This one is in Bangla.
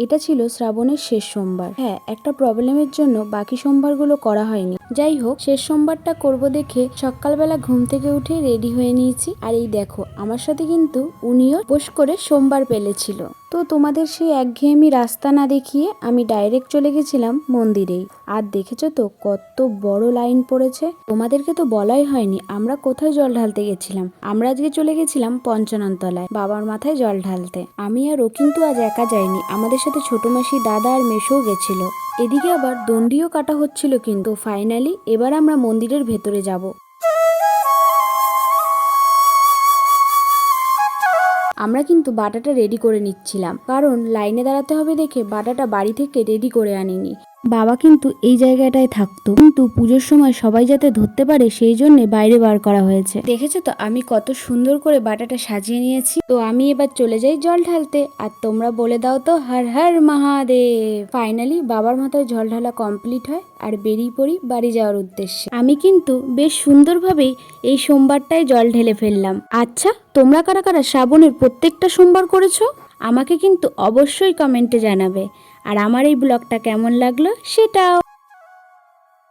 এটা ছিল শ্রাবণের শেষ সোমবার। হ্যাঁ একটা প্রবলেমের জন্য বাকি সোমবারগুলো করা হয়নি। যাই হোক, শেষ সোমবারটা করব দেখে সকালবেলা ঘুম থেকে উঠে রেডি হয়ে নিয়েছি। আর এই দেখো, আমার সাথে কিন্তু উনিও পোষ করে সোমবার পেলেছিল। তো তোমাদের সেই একঘেয়েমি রাস্তা না দেখিয়ে আমি ডাইরেক্ট চলে গেছিলাম মন্দিরেই। আর দেখেছ তো কত বড় লাইন পড়েছে? তোমাদেরকে তো বলাই হয়নি, আমরা কোথায় জল ঢালতে গেছিলাম? আমরা আজকে চলে গেছিলাম পঞ্চননতলায়, বাবার মাথায় জল ঢালতে। আমি আর ও কিন্তু আজ একা যাইনি, আমাদের সাথে ছোট মাসি দাদা আর মেশোও গেছিল। এদিকে আবার দণ্ডিও কাটা হচ্ছিল কিন্তু। ফাইনালি এবার আমরা মন্দিরের ভেতরে যাব। আমরা কিন্তু বাটাটা রেডি করে নিচ্ছিলাম। কারণ লাইনে দাঁড়াতে হবে দেখে বাটাটা বাড়ি থেকে রেডি করে আনিনি। বাবা কিন্তু এই জায়গাটায় থাকতো। কিন্তু পুজোর সময় সবাই যাতে ধরতে পারে সেই জন্য বাইরে বার করা হয়েছে। দেখেছ তো, আমি কত সুন্দর করে বাটাটা সাজিয়ে নিয়েছি। তো আমি এবার চলে যাই জল ঢালতে। আর তোমরা বলে দাও তো, হর হর মহাদেব। ফাইনালি বাবার মাথায় জল ঢালা কমপ্লিট হয় আর বেরিয়ে পড়ি বাড়ি যাওয়ার উদ্দেশ্যে। আমি কিন্তু বেশ সুন্দরভাবেই এই সোমবারটায় জল ঢেলে ফেললাম। আচ্ছা তোমরা কারা কারা শ্রাবণের প্রত্যেকটা সোমবার করেছ? আমাকে কিন্তু অবশ্যই কমেন্টে জানাবে। আর আমার এই ব্লগটা কেমন লাগল সেটাও